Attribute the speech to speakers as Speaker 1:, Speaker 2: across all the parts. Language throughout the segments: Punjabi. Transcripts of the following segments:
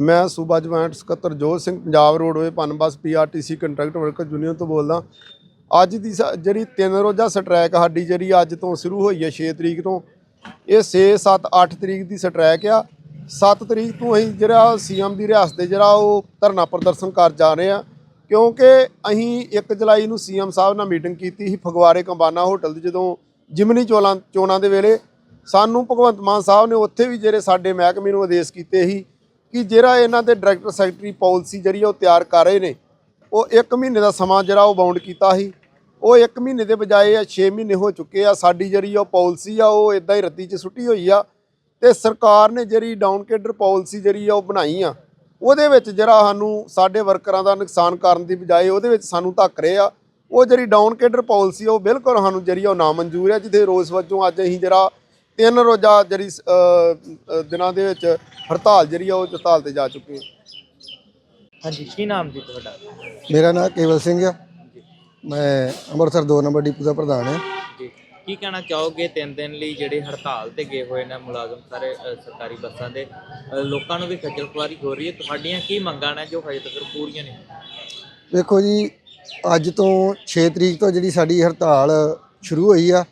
Speaker 1: ਮੈਂ ਸੂਬਾ ਜੁਆਇੰਟ ਸਕੱਤਰ Jot Singh Punjab roadway Punbus PRTC contract worker union ਤੋਂ ਬੋਲਦਾ। ਅੱਜ ਦੀ ਸਾ- ਜਿਹੜੀ ਤਿੰਨ ਰੋਜ਼ਾ ਸਟ੍ਰੈਕ ਸਾਡੀ ਜਿਹੜੀ ਅੱਜ ਤੋਂ ਸ਼ੁਰੂ ਹੋਈ ਹੈ 6 ਤਰੀਕ ਤੋਂ, ਇਹ 6 7 8 ਤਰੀਕ ਦੀ ਸਟ੍ਰੈਕ ਆ। 7 ਤਰੀਕ ਤੋਂ ਅਸੀਂ ਜਿਹੜਾ ਸੀਐਮ ਦੀ ਰਿਆਸਤ ਦੇ ਜਿਹੜਾ ਉਹ ਧਰਨਾ ਪ੍ਰਦਰਸ਼ਨ ਕਰ ਜਾ ਰਹੇ ਆ, ਕਿਉਂਕਿ ਅਸੀਂ 1 ਜੁਲਾਈ ਨੂੰ ਸੀਐਮ ਸਾਹਿਬ ਨਾਲ ਮੀਟਿੰਗ ਕੀਤੀ ਸੀ ਫਗਵਾੜੇ ਕੰਬਾਨਾ ਹੋਟਲ ਦੇ ਜਦੋਂ ਜਿਮਨੀ ਚੋਲਾਂ, ਚੋਣਾਂ ਦੇ ਵੇਲੇ। ਸਾਨੂੰ ਭਗਵੰਤ ਮਾਨ ਸਾਹਿਬ ਨੇ ਉੱਥੇ ਵੀ ਜਿਹੜੇ ਸਾਡੇ ਮਹਿਕਮੇ ਨੂੰ ਆਦੇਸ਼ ਕੀਤੇ ਸੀ ਕਿ ਜਿਹੜਾ ਇਹਨਾਂ ਦੇ ਡਾਇਰੈਕਟਰ ਸੈਕਟਰੀ ਪਾਲਿਸੀ ਜਿਹੜੀ ਉਹ ਤਿਆਰ ਕਰ ਰਹੇ ਨੇ, ਉਹ 1 ਮਹੀਨੇ ਦਾ ਸਮਾਂ ਜਿਹੜਾ ਉਹ ਬਾਉਂਡ ਕੀਤਾ ਸੀ। ਉਹ 1 ਮਹੀਨੇ ਦੇ ਬਜਾਏ ਆ 6 ਮਹੀਨੇ ਹੋ ਚੁੱਕੇ ਆ, ਸਾਡੀ ਜਿਹੜੀ ਉਹ ਪਾਲਿਸੀ ਆ, ਉਹ ਇਦਾਂ ਹੀ ਰੱਦੀ 'ਚ ਸੁੱਟੀ ਹੋਈ ਆ ਤੇ ਸਰਕਾਰ ਨੇ ਜਿਹੜੀ ਡਾਊਨ ਕੇਡਰ ਪਾਲਿਸੀ ਜਿਹੜੀ ਆ, ਉਹ ਬਣਾਈ ਆ। ਉਹਦੇ ਵਿੱਚ ਜਿਹੜਾ ਸਾਨੂੰ ਸਾਡੇ ਵਰਕਰਾਂ ਦਾ ਨੁਕਸਾਨ ਕਰਨ ਦੀ ਬਜਾਏ ਉਹਦੇ ਵਿੱਚ ਸਾਨੂੰ ਧੱਕ ਰਹੇ ਆ। ਉਹ ਜਿਹੜੀ ਡਾਊਨ ਕੇਡਰ ਪਾਲਿਸੀ ਉਹ ਬਿਲਕੁਲ ਸਾਨੂੰ ਜਿਹੜੀ ਉਹ ਨਾ ਮਨਜ਼ੂਰ ਹੈ ਜਿੱਥੇ ਰੋਜ਼ ਵਜੋਂ ਅੱਜ ਅਸੀਂ ਜਿਹੜਾ ਤਿੰਨ ਰੋਜ਼ਾ ਜਿਹੜੀ ਦਿਨਾਂ ਦੇ ਵਿੱਚ ਹੜਤਾਲ ਜਿਹੜੀ ਆ ਉਹ ਹੜਤਾਲ ਤੇ ਜਾ ਚੁੱਕੇ ਹਾਂ।
Speaker 2: ਹਾਂਜੀ ਕੀ ਨਾਮ ਜੀ ਤੁਹਾਡਾ?
Speaker 3: ਮੇਰਾ ਨਾਮ ਕੇਵਲ ਸਿੰਘ ਆ। ਮੈਂ ਅੰਮ੍ਰਿਤਸਰ 2 ਨੰਬਰ ਡਿਪੂ ਦਾ ਪ੍ਰਧਾਨ ਹਾਂ।
Speaker 2: ਜੀ। ਕੀ ਕਹਿਣਾ ਚਾਹੋਗੇ ਤਿੰਨ ਦਿਨ ਲਈ ਜਿਹੜੇ ਹੜਤਾਲ ਤੇ ਗਏ ਹੋਏ ਨੇ ਮੁਲਾਜ਼ਮ ਸਾਰੇ ਅ, ਸਰਕਾਰੀ ਬੱਸਾਂ ਦੇ? ਅ, ਲੋਕਾਂ ਨੂੰ ਵੀ ਖੱਜਲ ਖੁਆਰੀ ਹੋ ਰਹੀ ਹੈ। ਤੁਹਾਡੀਆਂ ਕੀ ਮੰਗਾਂ ਨੇ ਜੋ ਹਜੇ ਤੱਕ ਪੂਰੀਆਂ ਨਹੀਂ
Speaker 3: ਵੇਖੋ ਜੀ ਅੱਜ ਤੋਂ 6 ਤਰੀਕ ਤੋਂ ਜਿਹੜੀ ਸਾਡੀ ਹੜਤਾਲ ਸ਼ੁਰੂ ਹੋਈ ਆ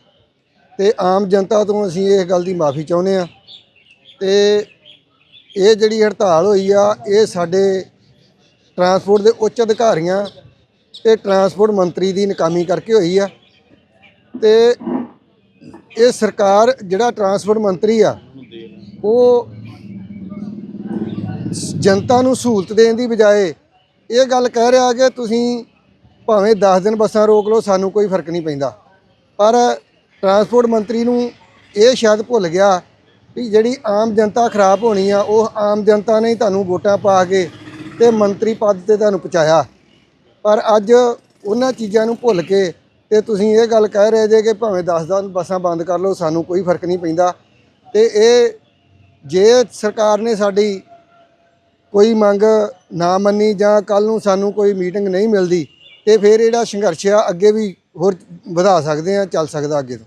Speaker 3: ਤੇ ਆਮ ਜਨਤਾ ਤੋਂ ਅਸੀਂ ਇਸ ਗੱਲ ਦੀ ਮਾਫੀ ਚਾਹੁੰਦੇ ਆ ਤੇ ਇਹ ਜਿਹੜੀ ਹੜਤਾਲ ਹੋਈ ਆ, ਇਹ ਸਾਡੇ ਟਰਾਂਸਪੋਰਟ ਦੇ ਉੱਚ ਅਧਿਕਾਰੀਆਂ ਤੇ ਟਰਾਂਸਪੋਰਟ ਮੰਤਰੀ ਦੀ ਨਕਾਮੀ ਕਰਕੇ ਹੋਈ ਆ। ਤੇ ਇਹ ਸਰਕਾਰ ਜਿਹੜਾ ਟਰਾਂਸਪੋਰਟ ਮੰਤਰੀ ਆ, ਉਹ ਜਨਤਾ ਨੂੰ ਸਹੂਲਤ ਦੇਣ ਦੀ ਬਜਾਏ ਇਹ ਗੱਲ ਕਹਿ ਰਿਹਾ ਕਿ ਤੁਸੀਂ ਭਾਵੇਂ 10 ਦਿਨ ਬੱਸਾਂ ਰੋਕ ਲਓ, ਸਾਨੂੰ ਕੋਈ ਫ਼ਰਕ ਨਹੀਂ ਪੈਂਦਾ। ਪਰ ਟਰਾਂਸਪੋਰਟ ਮੰਤਰੀ ਨੂੰ ਇਹ ਸ਼ਾਇਦ ਭੁੱਲ ਗਿਆ ਵੀ ਜਿਹੜੀ ਆਮ ਜਨਤਾ ਖਰਾਬ ਹੋਣੀ ਆ, ਉਹ ਆਮ ਜਨਤਾ ਨੇ ਤੁਹਾਨੂੰ ਵੋਟਾਂ ਪਾ ਕੇ ਤੇ ਮੰਤਰੀ ਪਦ ਤੇ ਤੁਹਾਨੂੰ ਪਹੁੰਚਾਇਆ। ਪਰ ਅੱਜ ਉਹਨਾਂ ਚੀਜ਼ਾਂ ਨੂੰ ਭੁੱਲ ਕੇ ਤੇ ਤੁਸੀਂ ਇਹ ਗੱਲ ਕਹਿ ਰਹੇ ਜੇ ਕਿ ਭਾਵੇਂ 10 ਦਿਨ ਬੱਸਾਂ ਬੰਦ ਕਰ ਲਓ, ਸਾਨੂੰ ਕੋਈ ਫ਼ਰਕ ਨਹੀਂ ਪੈਂਦਾ। ਤੇ ਇਹ ਜੇ ਸਰਕਾਰ ਨੇ ਸਾਡੀ ਕੋਈ ਮੰਗ ਨਾ ਮੰਨੀ ਜਾਂ ਕੱਲ ਨੂੰ ਸਾਨੂੰ ਕੋਈ ਮੀਟਿੰਗ ਨਹੀਂ ਮਿਲਦੀ, ਤੇ ਫਿਰ ਜਿਹੜਾ ਸੰਘਰਸ਼ ਆ, ਅੱਗੇ ਵੀ ਹੋਰ ਵਧਾ ਸਕਦੇ ਆ, ਚੱਲ ਸਕਦਾ ਅੱਗੇ ਤੋਂ।